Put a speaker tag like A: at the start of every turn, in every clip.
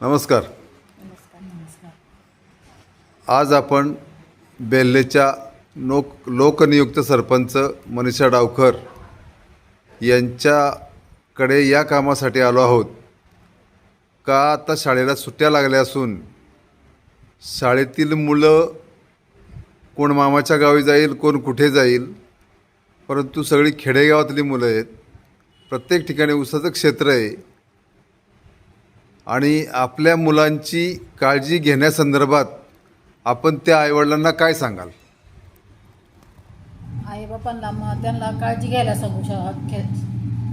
A: नमस्कार. आज आपण बेल्लेच्या लोक लोकनियुक्त सरपंच मनीषा डावकर यांच्याकडे या कामासाठी आलो आहोत. का आता शाळेला सुट्ट्या लागल्या असून शाळेतील मुलं कोण मामाच्या गावी जाईल कोण कुठे जाईल परंतु सगळी खेडेगावातली मुलं आहेत. प्रत्येक ठिकाणी उसाचं क्षेत्र आहे. आणि आपल्या मुलांची काळजी घेण्यासंदर्भात आपण त्या आईवडिलांना काय सांगाल?
B: आई बापांना मग त्यांना काळजी घ्यायला सांगू शक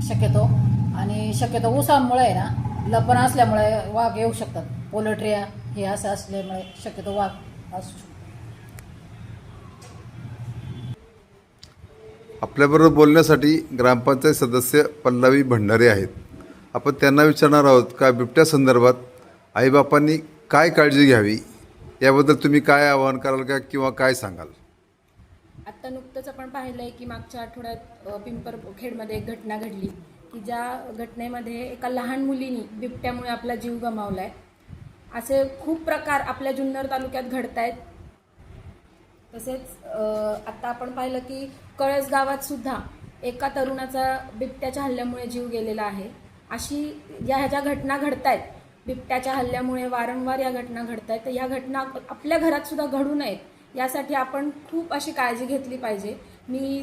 B: शक्यतो. आणि शक्यतो ऊसामुळे आहे ना लपण असल्यामुळे वाघ येऊ शकतात. पोल्ट्रिया हे असं असल्यामुळे शक्यतो वाघ असू शकतो.
A: आपल्याबरोबर बोलण्यासाठी ग्रामपंचायत सदस्य पल्लवी भंडारे आहेत. आपण त्यांना विचारणार आहोत का बिबट्या संदर्भात आईबापांनी काय काळजी घ्यावी? याबद्दल तुम्ही काय आवाहन कराल का किंवा काय सांगाल?
C: आत्ता नुकतंच आपण पाहिलं आहे की मागच्या आठवड्यात पिंपर पिंपरखेडमध्ये एक घटना घडली की ज्या घटनेमध्ये एका लहान मुलीनी बिबट्यामुळे आपला जीव गमावला आहे असे खूप प्रकार आपल्या जुन्नर तालुक्यात घडत आहेत तसेच आत्ता आपण पाहिलं की कळस गावात सुद्धा एका तरुणाचा बिबट्याच्या हल्ल्यामुळे जीव गेलेला आहे. अशी या ह्या ज्या घटना घडत आहेत बिबट्याच्या हल्ल्यामुळे वारंवार या घटना घडत आहेत तर या घटना आपल्या घरात सुद्धा घडू नयेत यासाठी आपण खूप अशी काळजी घेतली पाहिजे. मी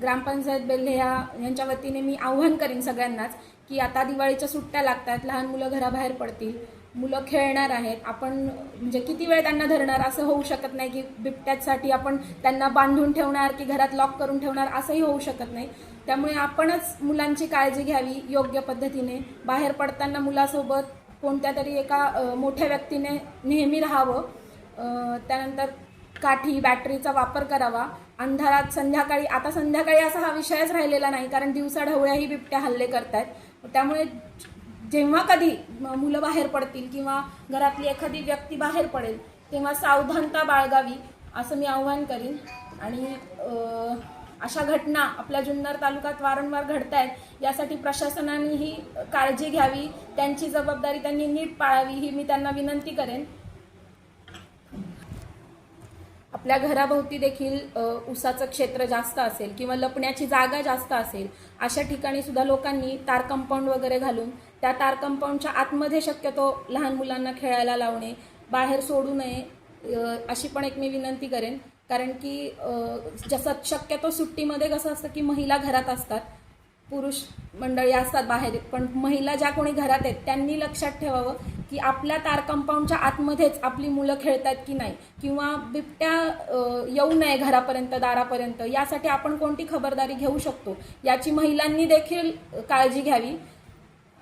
C: ग्रामपंचायत बेल्हेया यांच्या वतीने मी आव्हान करीन सगळ्यांनाच की आता दिवाळीच्या सुट्ट्या लागतात लहान मुलं घराबाहेर पडतील मुलं खेळणार आहेत आपण म्हणजे किती वेळ त्यांना धरणार असं होऊ शकत नाही की बिबट्यासाठी आपण त्यांना बांधून ठेवणार की घरात लॉक करून ठेवणार असंही होऊ शकत नाही. त्यामुळे आपणच मुलांची काळजी घ्यावी योग्य पद्धतीने. बाहेर पडताना मुलासोबत कोणत्या तरी एका मोठ्या व्यक्तीने नेहमी राहावं. त्यानंतर काठी बॅटरीचा वापर करावा. अंधारात संध्याकाळी आता संध्याकाळी असा हा विषयच राहिलेला नाही कारण दिवसा ढवळ्याही बिबट्या हल्ले करतायत. त्यामुळे जेव्हा कधी मुलं बाहेर पडतील किंवा घरातली एखादी व्यक्ती बाहेर पडेल तेव्हा सावधानता बाळगावी असं मी आव्हान करीन. आणि अशा घटना आपल्या जुन्नर तालुक्यात वारंवार घडत आहेत यासाठी प्रशासनानेही काळजी घ्यावी त्यांची जबाबदारी त्यांनी नीट पाळावी ही मी त्यांना विनंती करेन. आपल्या घराभोवती देखील उसाचं क्षेत्र जास्त असेल किंवा लपण्याची जागा जास्त असेल अशा ठिकाणी सुद्धा लोकांनी तार कंपाऊंड वगैरे घालून त्या तार कंपाऊंडच्या आतमध्ये शक्यतो लहान मुलांना खेळायला लावणे बाहेर सोडू नये अशी पण एक मी विनंती करेन. कारण की जसं शक्यतो सुट्टीमध्ये कसं असतं की महिला घरात असतात पुरुष मंडळी असतात बाहेर पण महिला ज्या कोणी घरात आहेत त्यांनी लक्षात ठेवावं की आपल्या तार कंपाऊंडच्या आतमध्येच आपली मुलं खेळतात की नाही किंवा बिबट्या येऊ नये घरापर्यंत दारापर्यंत यासाठी आपण कोणती खबरदारी घेऊ शकतो याची महिलांनी देखील काळजी घ्यावी.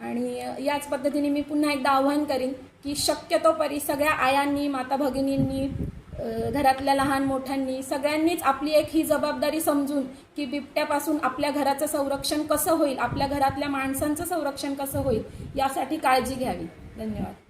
C: आणि याच पद्धतीने मी पुन्हा एकदा आव्हान करीन की शक्यतो परी सगळ्या आयांनी माता भगिनींनी घरातल्या लहान मोठ्यांनी सगळ्यांनीच आपली एक ही जबाबदारी समजून की बिबट्यापासून आपल्या घराचं संरक्षण कसं होईल आपल्या घरातल्या माणसांचं संरक्षण कसं होईल यासाठी काळजी घ्यावी. धन्यवाद.